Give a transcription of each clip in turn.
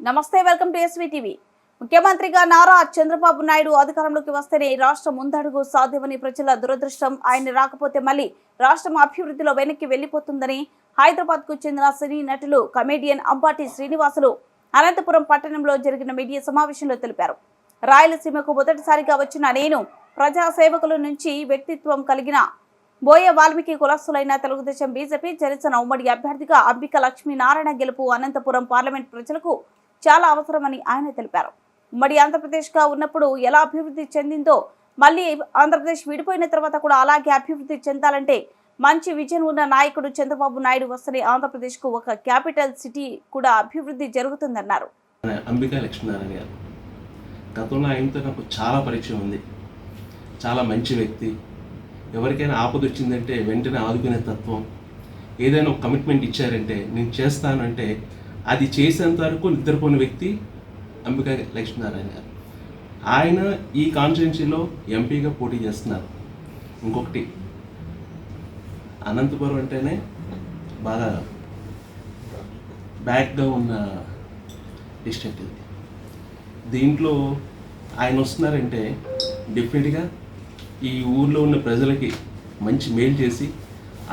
నమస్తే welcome to SV TV ముఖ్యమంత్రిగా నారా చంద్రబాబు నాయుడు అధికారంలోకి వస్తేనే రాష్ట్రం ముందడుగు సాధ్యమని ప్రజల దురదృష్టం ఆయన రాకపోతే మళ్ళీ రాష్ట్రం అభివృద్ధిలో వెనక్కి వెళ్ళిపోతుందని హైదరాబాద్కు చెందిన సినీ నటులు కమేడియన్ అంబాటి శ్రీనివాసులు అనంతపురం పట్టణంలో జరిగిన మీడియా సమావేశంలో తెలిపారు. రాయలసీమకు మొదటిసారిగా వచ్చిన నేను ప్రజా సేవకుల నుంచి వ్యక్తిత్వం కలిగిన బోయ వాల్మీకి కులస్తులైన తెలుగుదేశం బీజేపీ జనసేన ఉమ్మడి అభ్యర్థిగా అంబిక లక్ష్మీనారాయణ గెలుపు అనంతపురం పార్లమెంట్ ప్రజలకు చాలా అవసరమని ఆయన తెలిపారు. ఉమ్మడి ఆంధ్రప్రదేశ్గా ఉన్నప్పుడు ఎలా అభివృద్ధి చెందిందో మళ్ళీ ఆంధ్రప్రదేశ్ విడిపోయిన తర్వాత కూడా అలాగే అభివృద్ధి చెందాలంటే మంచి విజన్ ఉన్న నాయకుడు చంద్రబాబు నాయుడు వస్తేనే ఆంధ్రప్రదేశ్కు ఒక క్యాపిటల్ సిటీ కూడా అభివృద్ధి జరుగుతుందన్నారు. అంబికా లక్ష్మీనారాయణ గారు. గతంలో ఆయనతో నాకు చాలా పరిచయం ఉంది. చాలా మంచి వ్యక్తి. ఎవరికైనా ఆపద వచ్చిందంటే వెంటనే ఆదుకునే తత్వం. ఏదైనా ఒక కమిట్మెంట్ ఇచ్చారంటే నేను చేస్తానంటే అది చేసేంత వరకు నిద్రపోని వ్యక్తి అంబికా లక్ష్మీనారాయణ గారు. ఆయన ఈ కాన్స్టిట్యున్సీలో ఎంపీగా పోటీ చేస్తున్నారు. ఇంకొకటి అనంతపురం అంటేనే బాగా బ్యాక్గా ఉన్న డిస్ట్రిక్ట్ ఇది. దీంట్లో ఆయన వస్తున్నారంటే డెఫినెట్గా ఈ ఊర్లో ఉన్న ప్రజలకి మంచి మేలు చేసి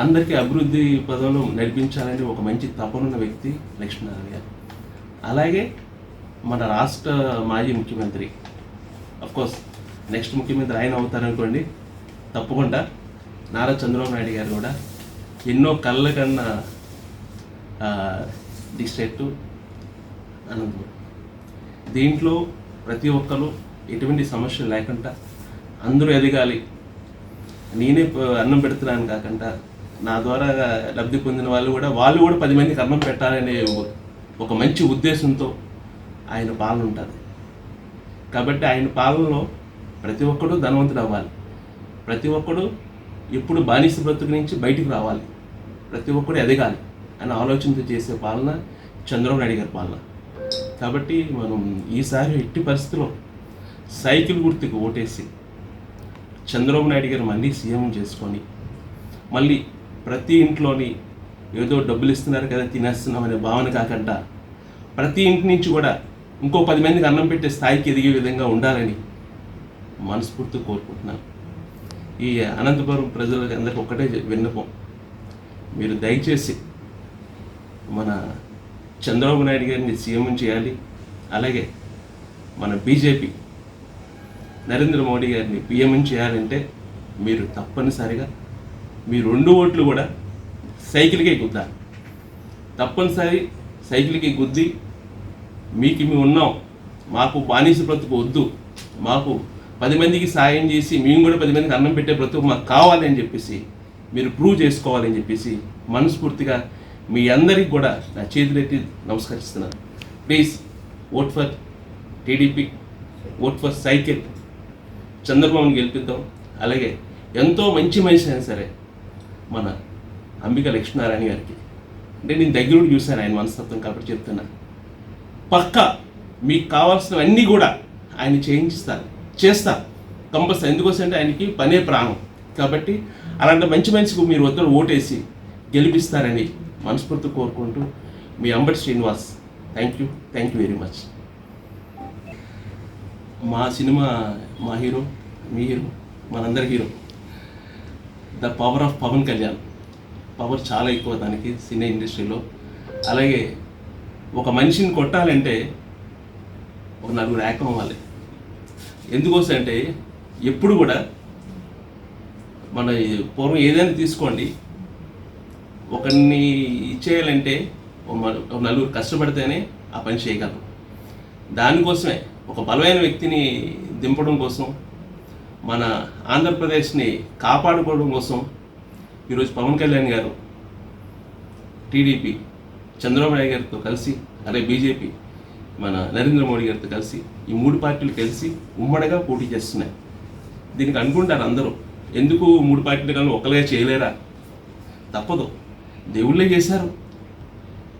అందరికీ అభివృద్ధి పదంలో నడిపించాలని ఒక మంచి తపనున్న వ్యక్తి లక్ష్మీనారాయణ గారు. అలాగే మన రాష్ట్ర మాజీ ముఖ్యమంత్రి కోర్స్ నెక్స్ట్ ముఖ్యమంత్రి ఆయన అవుతారనుకోండి తప్పకుండా నారా చంద్రబాబు నాయుడు గారు కూడా ఎన్నో కళ్ళ కన్నా డిస్ట్రిక్ట్ అనంతపురం. దీంట్లో ప్రతి ఒక్కరు ఎటువంటి సమస్య లేకుండా అందరూ ఎదగాలి. నేనే అన్నం పెడుతున్నాను కాకుండా నా ద్వారా లబ్ధి పొందిన వాళ్ళు కూడా వాళ్ళు కూడా పది మందికి అన్నం పెట్టాలనే ఒక మంచి ఉద్దేశంతో ఆయన పాలన ఉంటుంది. కాబట్టి ఆయన పాలనలో ప్రతి ఒక్కడు ధనవంతుడు అవ్వాలి. ప్రతి ఒక్కడు ఎప్పుడు బానిస బ్రతుకు నుంచి బయటికి రావాలి. ప్రతి ఒక్కడు ఎదగాలి అని ఆలోచనతో చేసే పాలన చంద్రబాబు నాయుడు గారి పాలన. కాబట్టి మనం ఈసారి ఎట్టి పరిస్థితిలో సైకిల్ గుర్తుకు ఓటేసి చంద్రబాబు నాయుడు గారు మళ్ళీ సీఎం చేసుకొని మళ్ళీ ప్రతి ఇంట్లోని ఏదో డబ్బులు ఇస్తున్నారు కదా తినేస్తున్నాం అనే భావన కాకుండా ప్రతి ఇంటి నుంచి కూడా ఇంకో పది మందికి అన్నం పెట్టే స్థాయికి ఎదిగే విధంగా ఉండాలని మనస్ఫూర్తి కోరుకుంటున్నాను. ఈ అనంతపురం ప్రజలకు అందరికీ ఒకటే విన్నపం. మీరు దయచేసి మన చంద్రబాబు నాయుడు గారిని సీఎం చేయాలి అలాగే మన బీజేపీ నరేంద్ర మోడీ గారిని పిఎం చేయాలంటే మీరు తప్పనిసరిగా మీ రెండు ఓట్లు కూడా సైకిల్కే గుద్దాలి. తప్పనిసరి సైకిల్కి గుద్ది మీకు మేము ఉన్నాం. మాకు బానిస బ్రతుకు వద్దు. మాకు పది మందికి సాయం చేసి మేము కూడా పది మందికి అన్నం పెట్టే బ్రతుకు మాకు కావాలి అని చెప్పేసి మీరు ప్రూవ్ చేసుకోవాలని చెప్పేసి మనస్ఫూర్తిగా మీ అందరికి కూడా నా చేతులెత్తి నమస్కరిస్తున్నాను. Please vote for TDP vote for cycle. చంద్రబాబుని గెలిపిద్దాం. అలాగే ఎంతో మంచి మనిషి అయినా సరే మన అంబిక లక్ష్మీనారాయణ గారికి. అంటే నేను దగ్గరుండి చూశాను ఆయన మనస్తత్వం కాబట్టి చెప్తున్నా. పక్క మీకు కావాల్సినవన్నీ కూడా ఆయన చేయించిస్తారు. చేస్తా కంపల్సరీ. ఎందుకోసం అంటే ఆయనకి పనే ప్రాణం. కాబట్టి అలాంటి మంచి మనిషికి మీరు వద్దరు ఓటేసి గెలిపిస్తారని మనస్ఫూర్తి కోరుకుంటూ మీ Ambati Srinivas thank you thank you very much మా సినిమా మా హీరో మీ హీరో మనందరి hero the power of Pawan Kalyan. Power చాలా ఎక్కువ దానికి సినీ ఇండస్ట్రీలో. అలాగే ఒక మనిషిని కొట్టాలంటే ఒక నలుగురు ఏకం అవ్వాలి. ఎందుకోసం అంటే ఎప్పుడు కూడా మన పూర్వం ఏదైనా తీసుకోండి. ఒకరిని ఇచ్చేయాలంటే ఒక ఒక నలుగురు కష్టపడితేనే ఆ పని చేయగలరు దానికోసమే ఒక బలమైన వ్యక్తిని దింపడం కోసం మన ఆంధ్రప్రదేశ్ని కాపాడుకోవడం కోసం ఈరోజు పవన్ కళ్యాణ్ గారు టీడీపీ చంద్రబాబు నాయుడు గారితో కలిసి అదే బీజేపీ మన నరేంద్ర మోడీ గారితో కలిసి ఈ మూడు పార్టీలు కలిసి ఉమ్మడిగా పోటీ చేస్తున్నాయి. దీనికి అనుకుంటారు అందరూ. ఎందుకు మూడు పార్టీలు కానీ ఒకరిగా చేయలేరా? తప్పదు. దేవుళ్ళే చేశారు.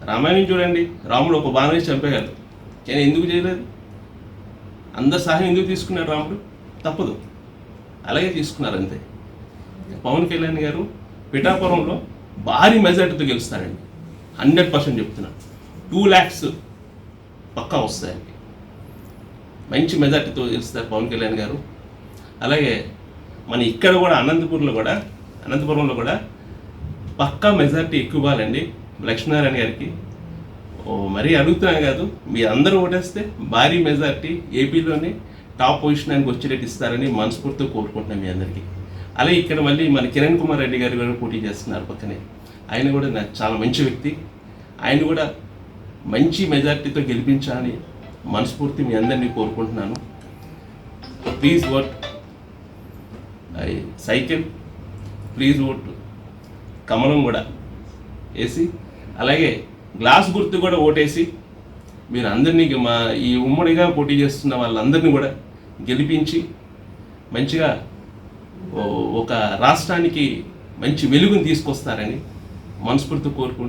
రామాయణం చూడండి. రాముడు ఒక బాణమే వేసి చంపేయాలి కానీ ఎందుకు చేయలేదు? అందరు సహాయం ఎందుకు తీసుకున్నాడు రాముడు? తప్పదు. అలాగే తీసుకున్నారు అంతే. పవన్ కళ్యాణ్ గారు పిఠాపురంలో భారీ మెజార్టీతో గెలుస్తారండి. హండ్రెడ్ పర్సెంట్ చెప్తున్నా. టూ ల్యాక్స్ పక్కా వస్తాయండి. మంచి మెజార్టీతో గెలుస్తారు పవన్ కళ్యాణ్ గారు. అలాగే మన ఇక్కడ కూడా అనంతపూర్లో కూడా అనంతపురంలో కూడా పక్కా మెజార్టీ ఎక్కువ ఇవ్వాలండి లక్ష్మీనారాయణ గారికి. ఓ మరీ అడుగుతున్నాను కాదు మీ అందరూ ఓటేస్తే భారీ మెజార్టీ ఏపీలోనే టాప్ పొజిషన్ ఆయనకు వచ్చేటట్టు ఇస్తారని మనస్ఫూర్తిగా కోరుకుంటున్నాం మీ అందరికీ. అలాగే ఇక్కడ మళ్ళీ మన కిరణ్ కుమార్ రెడ్డి గారు కూడా పోటీ చేస్తున్నారు పక్కనే. ఆయన కూడా నాకు చాలా మంచి వ్యక్తి. ఆయన కూడా మంచి మెజార్టీతో గెలిపించాలని మనస్ఫూర్తి మీ అందరినీ కోరుకుంటున్నాను. Please vote I cycle. Please vote కమలం కూడా. వేసి అలాగే గ్లాస్ గుర్తు కూడా ఓటేసి మీరు అందరినీ మా ఈ ఉమ్మడిగా పోటీ చేస్తున్న వాళ్ళందరినీ కూడా గెలిపించి మంచిగా ఒక రాష్ట్రానికి మంచి వెలుగుని తీసుకొస్తారని మనస్ఫూర్తి కోరుకుంటున్నాను